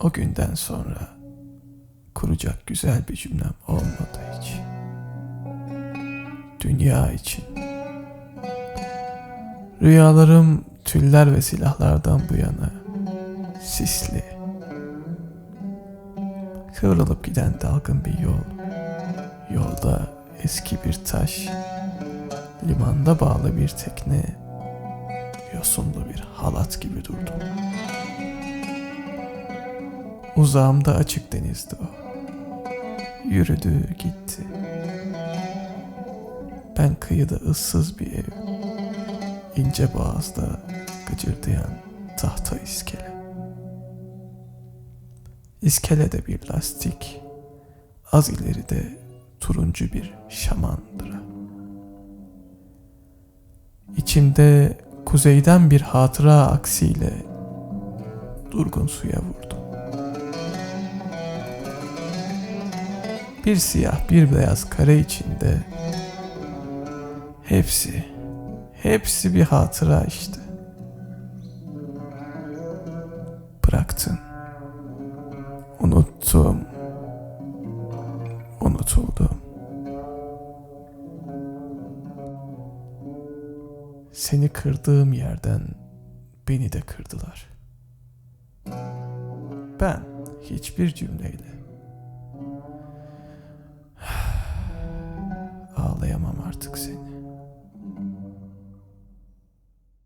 O günden sonra kuracak güzel bir cümlem olmadı hiç. Dünya için. Rüyalarım tüller ve silahlardan bu yana sisli. Kıvrılıp giden dalgın bir yol. Yolda eski bir taş, limanda bağlı bir tekne, yosunlu bir halat gibi durdum. Uzağımda açık denizdi o. Yürüdü gitti. Ben kıyıda ıssız bir ev. ince boğazda gıcırdayan tahta iskele. İskelede bir lastik, az ileride turuncu bir şamandıra. İçimde kuzeyden bir hatıra aksiyle durgun suya vurdum. Bir siyah bir beyaz kare içinde hepsi, hepsi bir hatıra işte. Bıraktın. Unuttum. Unutuldum. Seni kırdığım yerden beni de kırdılar. Ben hiçbir cümleyle artık seni.